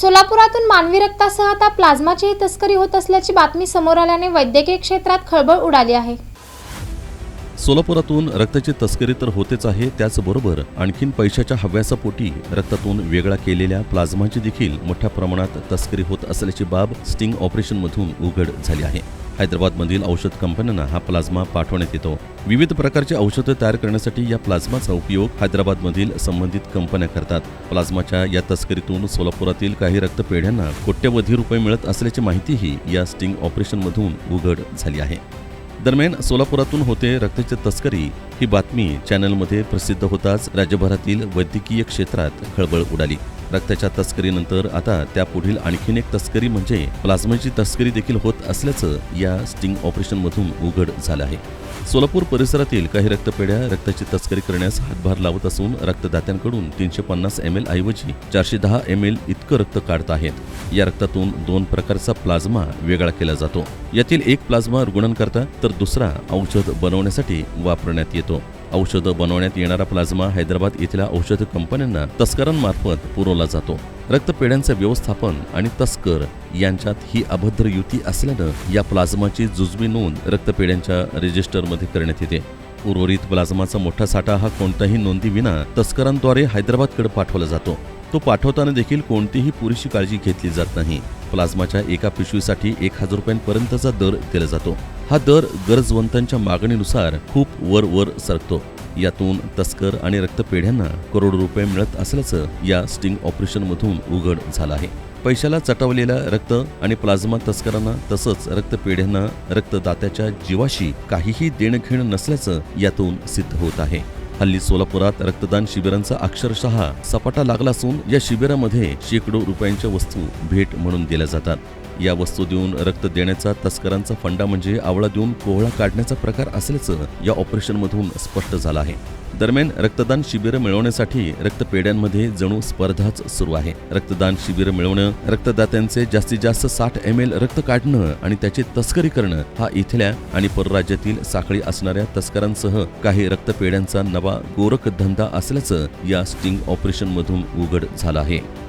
सोलापुरातून मानवी रक्तासह आता प्लाझ्माचीही तस्करी होत असल्याची बातमी समोर आल्याने वैद्यकीय क्षेत्रात खळबळ उडाली आहे. सोलापुरातून रक्ताची तस्करी तर होतेच आहे त्याचबरोबर आणखीन पैशाच्या हव्यासापोटी रक्तातून वेगळा केलेल्या प्लाझ्माची देखील मोठ्या प्रमाणात तस्करी होत असल्याची बाब स्टिंग ऑपरेशनमधून उघड झाली आहे. हैदराबादमधील औषध कंपन्यांना हा प्लाझ्मा पाठवण्यात येतो. विविध प्रकारचे औषधं तयार करण्यासाठी या प्लाझ्माचा उपयोग हैदराबादमधील संबंधित कंपन्या करतात. प्लाझ्माच्या या तस्करीतून सोलापुरातील काही रक्तपेढ्यांना कोट्यवधी रुपये मिळत असल्याची माहितीही या स्टिंग ऑपरेशनमधून उघड झाली आहे. दरम्यान सोलापुरातून होते रक्ताची तस्करी ही बातमी चॅनलमध्ये प्रसिद्ध होताच राज्यभरातील वैद्यकीय क्षेत्रात खळबळ उडाली. रक्ताच्या तस्करीनंतर आता त्यापुढील आणखीन एक तस्करी म्हणजे प्लाझ्माची तस्करी देखील होत असल्याचं या स्टिंग ऑपरेशनमधून उघड झालं आहे. सोलापूर परिसरातील काही रक्तपेढ्या रक्ताची तस्करी करण्यास हातभार लावत असून रक्तदात्यांकडून तीनशे पन्नास एम एल ऐवजी चारशे दहा एम एल इतकं रक्त काढत आहेत. या रक्तातून दोन प्रकारचा प्लाझ्मा वेगळा केला जातो. यातील एक प्लाझ्मा रुग्णांकरता तर दुसरा औषध बनवण्यासाठी वापरण्यात येतो. औषधं बनवण्यात येणारा प्लाझ्मा हैदराबाद इथल्या औषध कंपन्यांना तस्करांमार्फत पुरवला जातो. रक्तपेढ्यांचं व्यवस्थापन आणि तस्कर यांच्यात ही अभद्र युती असल्यानं या प्लाझ्माची जुजबी नोंद रक्तपेढ्यांच्या रजिस्टरमध्ये करण्यात येते. उर्वरित प्लाझ्माचा मोठा साठा हा कोणत्याही नोंदीविना तस्करांद्वारे हैदराबादकडे पाठवला जातो. तो पाठवताना देखील कोणतीही पुरेशी काळजी घेतली जात नाही. प्लाझ्माच्या एका पिशवीसाठी एक हजार रुपयांपर्यंतचा दर दिला जातो. हा दर गरजवंतांच्या मागणीनुसार खूप वर वर सरकतो. यातून तस्कर आणि रक्तपेढ्यांना करोडो रुपये मिळत असल्याचं या स्टिंग ऑपरेशनमधून उघड झालं आहे. पैशाला चटवलेल्या रक्त आणि प्लाझ्मा तस्करांना तसंच रक्तपेढ्यांना रक्तदात्याच्या जीवाशी काहीही देणंघेणं नसल्याचं यातून सिद्ध होत आहे. हल्ली सोलापुरात रक्तदान शिबिरांचा अक्षरशः सपाटा लागला असून या शिबिरामध्ये शेकडो रुपयांच्या वस्तू भेट म्हणून दिल्या जातात. या वस्तू देऊन रक्त देण्याचा तस्करांचा फंडा म्हणजे आवळा देऊन कोहळा काढण्याचा प्रकार असल्याचं या ऑपरेशनमधून स्पष्ट झालं आहे. दरम्यान रक्तदान शिबिरं मिळवण्यासाठी रक्तपेढ्यांमध्ये जणू स्पर्धाच सुरू आहे. रक्तदान शिबिरं मिळवणं रक्तदात्यांचे जास्तीत जास्त साठ एम एल रक्त काढणं आणि त्याची तस्करी करणं हा इथल्या आणि परराज्यातील साखळी असणाऱ्या तस्करांसह काही रक्तपेढ्यांचा नवा गोरखधंदा असल्याचं या स्टिंग ऑपरेशनमधून उघड झालं आहे.